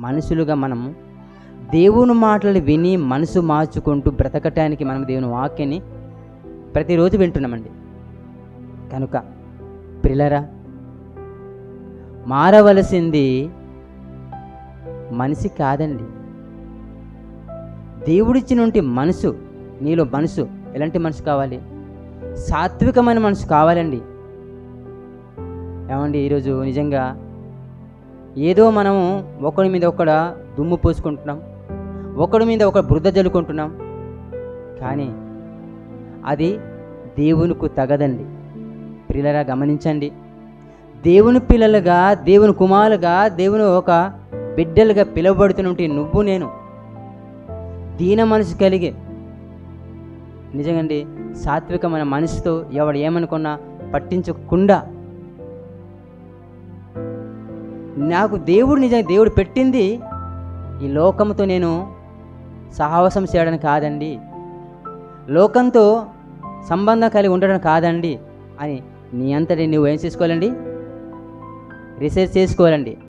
మనుషులుగా మనం దేవుని మాటలు విని మనసు మార్చుకుంటూ బ్రతకటానికి మనం దేవుని వాక్యాన్ని ప్రతిరోజు వింటున్నామండి. కనుక ప్రిలరా మారవలసింది మనిషి కాదండి. దేవుడిచ్చినటువంటి మనసు నీలో మనసు ఎలాంటి మనసు కావాలి? సాత్వికమైన మనసు కావాలండి. ఏమండి ఈరోజు నిజంగా ఏదో మనము ఒకరి మీద ఒకడ దుమ్ము పోసుకుంటున్నాం ఒకడి మీద ఒక బురద జల్లుకుంటున్నాం. కానీ అది దేవునికి తగదండి. పిల్లలా గమనించండి. దేవుని పిల్లలుగా దేవుని కుమారులుగా దేవుని ఒక బిడ్డలుగా పిలువబడుతున్నట్టు నువ్వు నేను. దీన మనసు కలిగి నిజంగండి సాత్వికమైన మనసుతో ఎవడు ఏమనుకున్నా పట్టించకుండా నాకు దేవుడు నిజంగా దేవుడు పెట్టింది ఈ లోకంతో నేను సహవాసం చేయడానికి కాదండి. లోకంతో సంబంధం కలిగి ఉండడం కాదండి అని నీ అంతటి నువ్వు ఏం చేసుకోవాలండి? రీసెర్చ్ చేసుకోవాలండి.